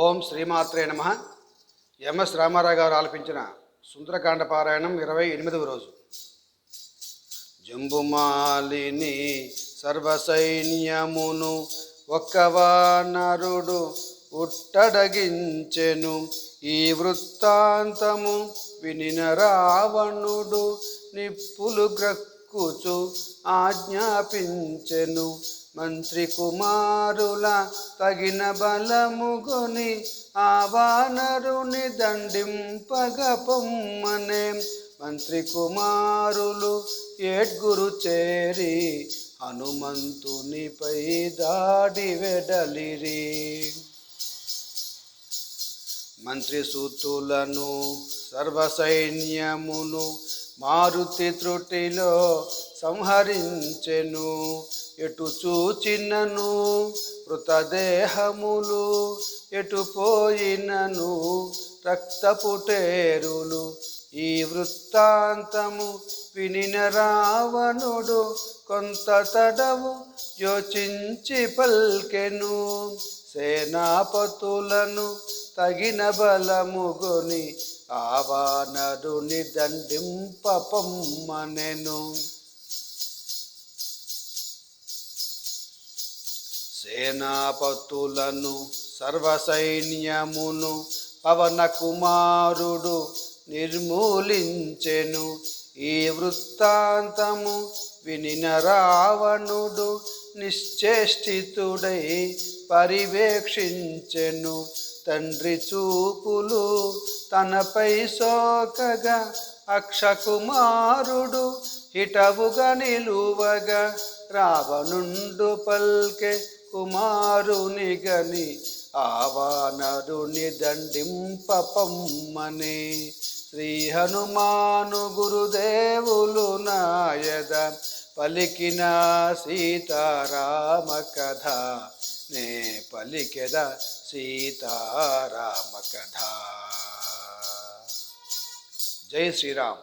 ఓం శ్రీమాత్రే నమ. ఎంఎస్ రామారావు గారు ఆలపించిన సుందరకాండ పారాయణం ఇరవై ఎనిమిదవ రోజు. జంబుమాలిని సర్వసైన్యమును ఒక్కవానరుడు ఉట్టడగించెను. ఈ వృత్తాంతము వినిన రావణుడు నిప్పులు గ్రక్కుచు ఆజ్ఞాపించెను. మంత్రి కుమారుల తగిన బలముగొని ఆ వానరుని దండింపగ పొమ్మనే మంత్రి కుమారులు ఏడ్గురు చేరి హనుమంతునిపై దాడి వెడలిరి. మంత్రి సూతులను సర్వసైన్యమును మారుతి త్రుటిలో సంహరించెను. ఎటు చూచినను మృతదేహములు ఎటు పోయినను రక్తపుటేరులు ఈ వృత్తాంతము వినిన రావణుడు కొంత తడవు యోచించి పల్కెను. సేనాపతులను తగిన బలముగొని ఆవానరుని దండింపపమ్మనెను సేనాపతులను సర్వసైన్యమును పవన కుమారుడు నిర్మూలించెను. ఈ వృత్తాంతము వినిన రావణుడు నిశ్చేష్టితుడై పర్యవేక్షించెను. తండ్రి చూపులు తనపై సోకగా అక్షకుమారుడు హిటవుగా నిలువగా రావణుండు పల్కె కుమారుని గని ఆవానరుని దండింపమ్మని శ్రీ హనుమాను గురుదేవులు నాయద పలికిన సీతారామ కథ నే పలికెద సీతారామ కథ జై శ్రీరామ్.